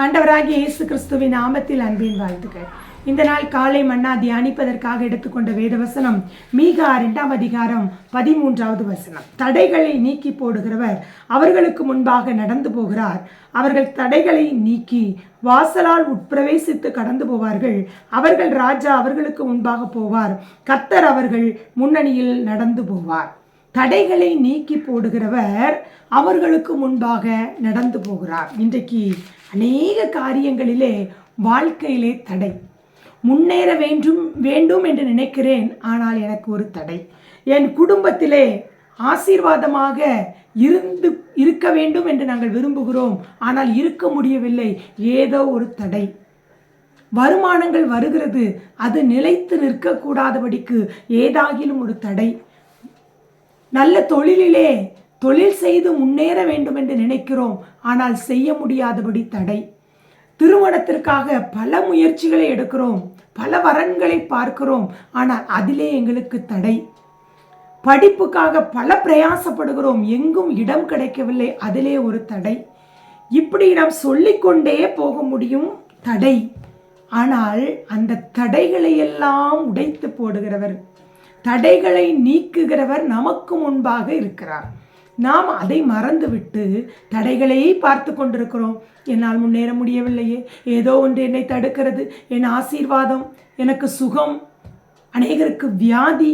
ஆண்டவராகிய இயேசு கிறிஸ்துவின் நாமத்தில் அன்பின் வாழ்த்துக்கள். இந்த நாள் காலை மன்னா தியானிப்பதற்காக எடுத்துக்கொண்ட வேதவசனம் மீகா இரண்டாம் அதிகாரம் பதிமூன்றாவது வசனம். தடைகளை நீக்கி போடுகிறவர் அவர்களுக்கு முன்பாக நடந்து போகிறார். அவர்கள் தடைகளை நீக்கி வாசலால் உட்பிரவேசித்து கடந்து போவார்கள். அவர்கள் ராஜா அவர்களுக்கு முன்பாக போவார். கத்தர் அவர்கள் முன்னணியில் நடந்து போவார். தடைகளை நீக்கி போடுகிறவர் அவர்களுக்கு முன்பாக நடந்து போகிறார். இன்றைக்கு அநேக காரியங்களிலே வாழ்க்கையிலே தடை. முன்னேற வேண்டும் வேண்டும் என்று நினைக்கிறேன் ஆனால் எனக்கு ஒரு தடை. என் குடும்பத்திலே ஆசீர்வாதமாக இருந்து இருக்க வேண்டும் என்று நாங்கள் விரும்புகிறோம். ஆனால் இருக்க முடியவில்லை. ஏதோ ஒரு தடை. வருமானங்கள் வருகிறது. அது நிலைத்து நிற்கக்கூடாதபடிக்கு ஏதாகிலும் ஒரு தடை. நல்ல தொழிலிலே தொழில் செய்து முன்னேற வேண்டும் என்று நினைக்கிறோம். ஆனால் செய்ய முடியாதபடி தடை. திருமணத்திற்காக பல முயற்சிகளை எடுக்கிறோம். பல வரன்களை பார்க்கிறோம். ஆனால் அதிலே எங்களுக்கு தடை. படிப்புக்காக பல பிரயாசப்படுகிறோம். எங்கும் இடம் கிடைக்கவில்லை. அதிலே ஒரு தடை. இப்படி நாம் சொல்லிக்கொண்டே போக முடியும் தடை. ஆனால் அந்த தடைகளை எல்லாம் உடைத்து போடுகிறவர் தடைகளை நீக்குகிறவர் நமக்கு முன்பாக இருக்கிறார். நாம் அதை மறந்துவிட்டு தடைகளையே பார்த்து கொண்டிருக்கிறோம். என்னால் முன்னேற முடியவில்லையே. ஏதோ ஒன்று என்னை தடுக்கிறது. என் ஆசீர்வாதம் எனக்கு சுகம் அநேகருக்கு வியாதி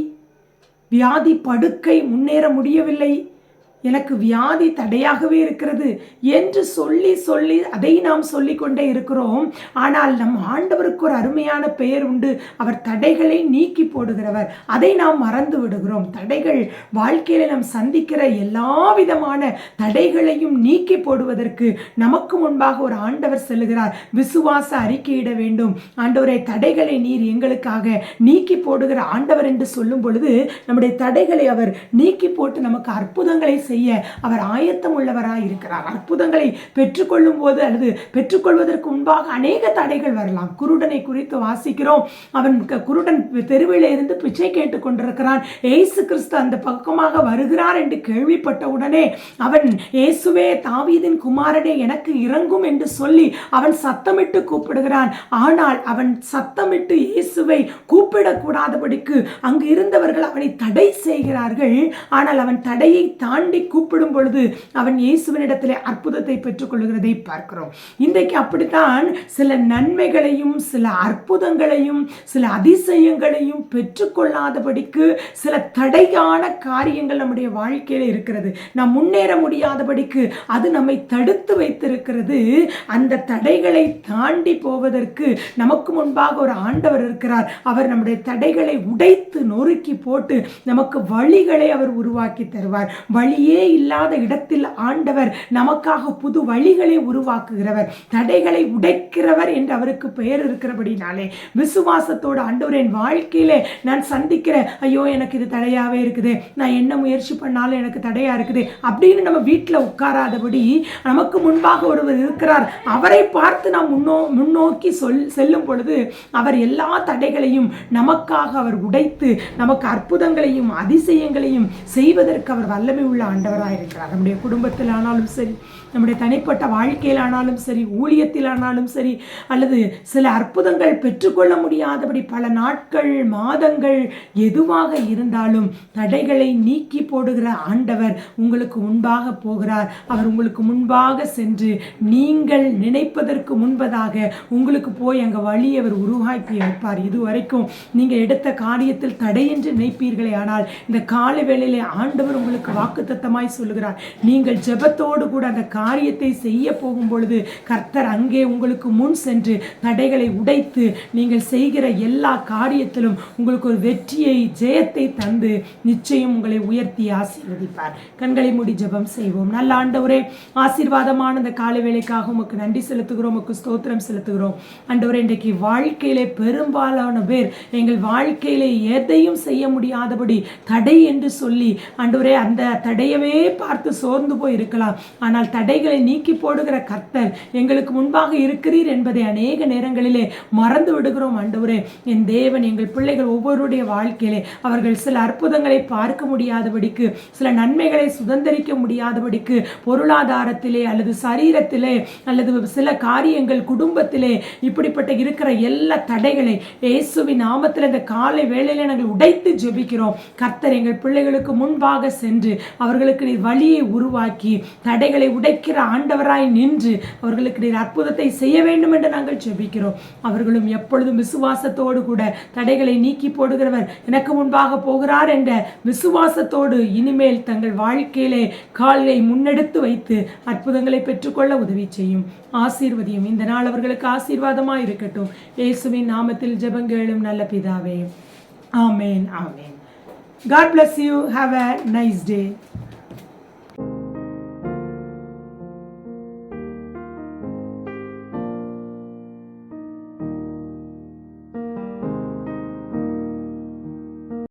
வியாதி படுக்கை முன்னேற முடியவில்லை. எனக்கு வியாதி தடையாகவே இருக்கிறது என்று சொல்லி சொல்லி அதை நாம் சொல்லிக்கொண்டே இருக்கிறோம். ஆனால் நம் ஆண்டவருக்கு ஒரு அருமையான பெயர் உண்டு. அவர் தடைகளை நீக்கி போடுகிறவர். அதை நாம் மறந்து விடுகிறோம். தடைகள் வாழ்க்கையில் நாம் சந்திக்கிற எல்லா விதமான தடைகளையும் நீக்கி போடுவதற்கு நமக்கு முன்பாக ஒரு ஆண்டவர் செல்கிறார் விசுவாச அறிக்கையிட வேண்டும். ஆண்டவரை தடைகளை நீர் எங்களுக்காக நீக்கி போடுகிற ஆண்டவர் என்று சொல்லும் பொழுது நம்முடைய தடைகளை அவர் நீக்கி போட்டு நமக்கு அற்புதங்களை செய்ய அவர் ஆயத்தம் உள்ளவராக இருக்கிறார். அற்புதங்களை பெற்றுக்கொள்ளும் போது அல்லது பெற்றுக்கொள்வதற்கு முன்பாக அநேக தடைகள் வரலாம். குருடனை குறித்து வாசிக்கிறோம். அவன் குருடன் தெருவில் இருந்து பிச்சை கேட்டுக் கொண்டிருக்கிறான். ஏசு கிறிஸ்து அந்த பக்கமாக வருகிறார் என்று கேள்விப்பட்ட உடனே அவன் இயேசுவே தாவீதின் குமாரனே எனக்கு இறங்கும் என்று சொல்லி அவன் சத்தமிட்டு கூப்பிடுகிறான். ஆனால் அவன் சத்தமிட்டு இயேசுவை கூப்பிடக்கூடாதபடிக்கு அங்கு இருந்தவர்கள் அவனை தடை செய்கிறார்கள். ஆனால் அவன் தடையை தாண்டி கூப்பிடும் பொழுது அவன் இயேசுவனிடத்தில் அற்புதத்தை பெற்றுக்கொள்கிறதை பார்க்கிறோம். இன்றைக்கு அப்படித்தான் சில நன்மைகளையும் சில அற்புதங்களையும் சில அதிசயங்களையும் பெற்றுக்கொள்ளாதபடிக்கு சில தடையான காரியங்கள் நம்முடைய வாழ்க்கையில் இருக்கிறது. நாம் முன்னேற முடியாதபடிக்கு அது நம்மை தடுத்து வைத்திருக்கிறது. அந்த தடைகளை தாண்டி போவதற்கு நமக்கு முன்பாக ஒரு ஆண்டவர் இருக்கிறார். அவர் நம்முடைய தடைகளை உடைத்து நொறுக்கி போட்டு நமக்கு வழிகளை அவர் உருவாக்கி தருவார். வழியே இல்லாத இடத்தில் ஆண்டவர் நமக்காக புது வழிகளை உருவாக்குகிறவர் தடைகளை உடைக்கிறவர் என்று அவருக்கு பெயர் இருக்கிறபடினாலே விசுவாசத்தோடு ஆண்டவர் என் வாழ்க்கையிலே நான் சந்திக்கிற ஐயோ எனக்கு இது தடையாகவே இருக்குது நான் என்ன முயற்சி பண்ணாலும் எனக்கு தடையாக இருக்குது அப்படின்னு நம்ம வீட்டில் உட்காராதபடி நமக்கு முன்பாக ஒருவர் இருக்கிறார். அவரை பார்த்து நாம் முன்னோ முன்னோக்கி சொல் செல்லும் பொழுது அவர் எல்லா தடைகளையும் நமக்காக அவர் உடைத்து நமக்கு அற்புதங்களையும் அதிசயங்களையும் செய்வதற்கு அவர் வல்லமை உள்ள ஆண்டவராக இருக்கிறார் நம்முடைய குடும்பத்தில் ஆனாலும் சரி நம்முடைய தனிப்பட்ட வாழ்க்கையில் ஆனாலும் சரி ஊழியத்தில் ஆனாலும் சரி அல்லது சில அற்புதங்கள் பெற்றுக்கொள்ள முடியாதபடி பல நாட்கள் மாதங்கள் எதுவாக இருந்தாலும் தடைகளை நீக்கி போடுகிற ஆண்டவர் உங்களுக்கு முன்பாக போகிறார். அவர் உங்களுக்கு முன்பாக சென்று நீங்கள் நினைப்பதற்கு முன்பதாக உங்களுக்கு போய் அங்கே வழி அவர் உருவாக்கி வைப்பார் இதுவரைக்கும் நீங்கள் எடுத்த காரியத்தில் தடையின்றி நினைப்பீர்களே ஆனால் இந்த கால வேளையிலே ஆண்டவர் உங்களுக்கு வாக்குத்தத்தமாய் சொல்லுகிறார். நீங்கள் ஜெபத்தோடு கூட அந்த காரியத்தை செய்ய போகும் பொழுது கர்த்தர் அங்கே உங்களுக்கு முன் சென்று தடைகளை உடைத்து நீங்கள் செய்கிற எல்லா காரியத்திலும் உங்களுக்கு ஒரு வெற்றியை ஜெயத்தை தந்து நிச்சயம் உங்களை உயர்த்தி ஆசீர்வதிப்பார். கண்களை மூடி ஜெபம் செய்வோம். நல்ல ஆண்டவரே ஆசீர்வாதமான இந்த காலை வேலைக்காக உமக்கு நன்றி செலுத்துகிறோம் உமக்கு ஸ்தோத்திரம் செலுத்துகிறோம். ஆண்டவரே இன்றைக்கு வாழ்க்கையிலே பெரும்பாலான பேர் எங்கள் வாழ்க்கையிலே எதையும் செய்ய முடியாதபடி தடை என்று சொல்லி ஆண்டவரே அந்த தடையை தடையவே பார்த்து சோர்ந்து போய் இருக்கலாம் ஆனால் தடைகளை நீக்கி போடுகிற கர்த்தர் எங்களுக்கு முன்பாக இருக்கிறீர் என்பதை அநேக நேரங்களிலே மறந்து விடுகிறோம் ஆண்டவரே. என் தேவன் எங்கள் பிள்ளைகள் ஒவ்வொருடைய வாழ்க்கையிலே அவர்கள் சில அற்புதங்களை பார்க்க முடியாதபடிக்கு சில நன்மைகளை சுதந்திரிக்க முடியாதபடிக்கு பொருளாதாரத்திலே அல்லது சரீரத்திலே அல்லது சில காரியங்கள் குடும்பத்திலே இப்படிப்பட்ட இருக்கிற எல்லா தடைகளை இயேசுவின் நாமத்தில் இந்த காலை வேளையில் நாங்கள் உடைத்து ஜெபிக்கிறோம். கர்த்தர் எங்கள் பிள்ளைகளுக்கு முன்பாக சென்று அவர்கள் அவர்களுக்கு நீர் வழியை உருவாக்கி தடைகளை உடைக்கிற ஆண்டவராய் நின்று அவர்களுக்கு நீர் அற்புதத்தை செய்ய வேண்டும் என்று நாங்கள் ஜெபிக்கிறோம். அவர்களும் எப்பொழுதும் விசுவாசத்தோடு கூட தடைகளை நீக்கி போடுகிறவர் எனக்கு முன்பாக போகிறார் என்ற விசுவாசத்தோடு இனிமேல் தங்கள் வாழ்க்கையிலே காலை முன்னெடுத்து வைத்து அற்புதங்களை பெற்றுக்கொள்ள உதவி செய்யும். ஆசீர்வதியும். இந்த நாள் அவர்களுக்கு ஆசீர்வாதமாக இருக்கட்டும். இயேசுவின் நாமத்தில் ஜெபங்கேளும் நல்ல பிதாவே. ஆமேன் ஆமேன். God bless you. Have a nice day.